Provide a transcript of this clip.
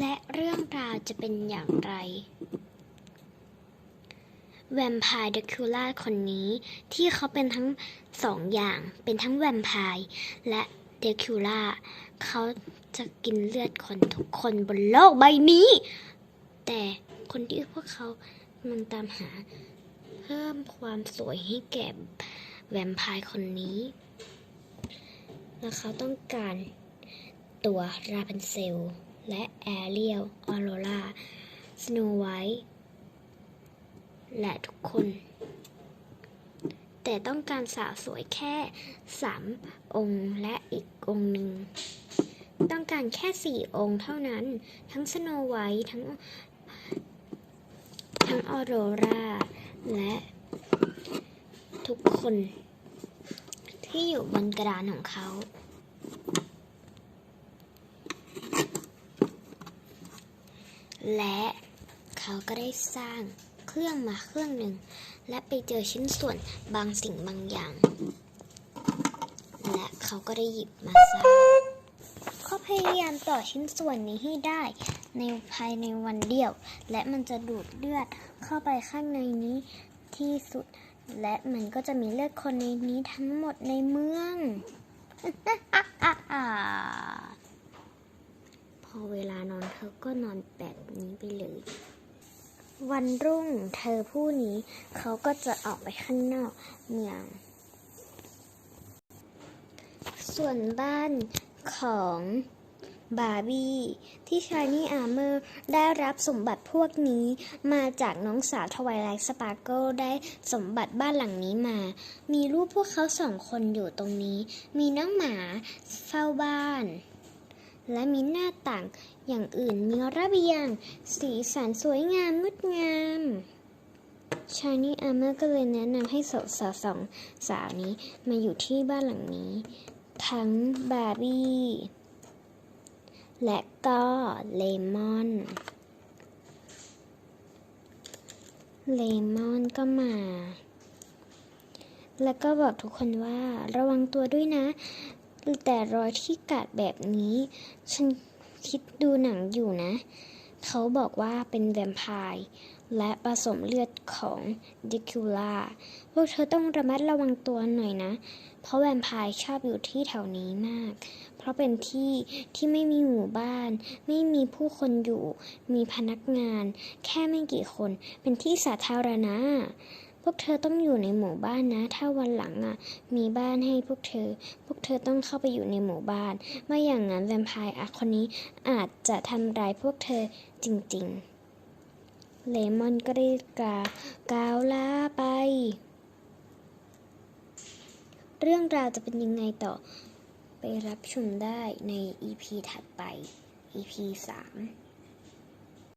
และเรื่องราวจะเป็นอย่างไร แวมไพร์เดคูล่าคนนี้ที่เขาเป็นทั้งสองอย่าง เป็นทั้งแวมไพร์และเดคูล่าเขาจะกินเลือดคนทุกคนบนโลกใบนี้ แต่คนที่พวกเขามันตามหา เพิ่มความสวยให้แก่แวมไพร์คนนี้ และเขาต้องการตัวราพันเซล และแอเรียลออโรราสโนไวท์และทุกคน แต่ต้องการสาวสวยแค่สามองค์และอีกองค์หนึ่ง ต้องการแค่สี่องค์เท่านั้น ทั้งสโนไวท์ทั้งทั้งออโรราและทุกคนที่อยู่บนกระดานของเขา และเขาก็ได้สร้างเครื่องมาเครื่องหนึ่ง และไปเจอชิ้นส่วนบางสิ่งบางอย่าง และเขาก็ได้หยิบมาสร้างเขาพยายามต่อชิ้นส่วนนี้ให้ได้ ในภายในวันเดียว และมันจะดูดเลือดเข้าไปข้างในนี้ที่สุด และมันก็จะมีเลือดคนในนี้ทั้งหมดในเมืองพ อเวลานอนเธอก็นอนแบบนี้ไปเลย วันรุ่งเธอผู้นี้เขาก็จะออกไปข้างนอกเมือง ส่วนบ้านของบาร์บี้ที่ชายนี่อาร์เมอร์ได้รับสมบัติพวกนี้มาจากน้องสาวทวายไลท์สปาร์เกิลได้สมบัติบ้านหลังนี้มา มีรูปพวกเขาสองคนอยู่ตรงนี้ มีน้องหมาเฝ้าบ้าน และมีหน้าต่างอย่างอื่นมีระเบียง สีสันสวยงามงดงามชายนี่อาเมอร์ก็เลยแนะนำให้สาวสาวสองสาวนี้มาอยู่ที่บ้านหลังนี้ ทั้งบาร์บี้ และก็เลมอนเลมอนก็มา แล้วก็บอกทุกคนว่าระวังตัวด้วยนะ แต่รอยที่กัดแบบนี้ ฉันคิดดูหนังอยู่นะ เขาบอกว่าเป็นแวมไพร์และผสมเลือดของดิคิล่า พวกเธอต้องระมัดระวังตัวหน่อยนะ เพราะแวมไพร์ชอบอยู่ที่แถวนี้มาก เพราะเป็นที่ที่ไม่มีหมู่บ้าน ไม่มีผู้คนอยู่ มีพนักงาน แค่ไม่กี่คน เป็นที่สาธารณะ พวกเธอต้องอยู่ในหมู่บ้านนะ ถ้าวันหลังอะ มีบ้านให้พวกเธอ พวกเธอต้องเข้าไปอยู่ในหมู่บ้าน ไม่อย่างนั้นแวมไพร์อะคนนี้อาจจะทำร้ายพวกเธอจริงๆ เลมอนก็ได้กล่าวกล่าวลาไป เรื่องราวจะเป็นยังไงต่อ ไปรับชมได้ใน EP ถัดไป EP 3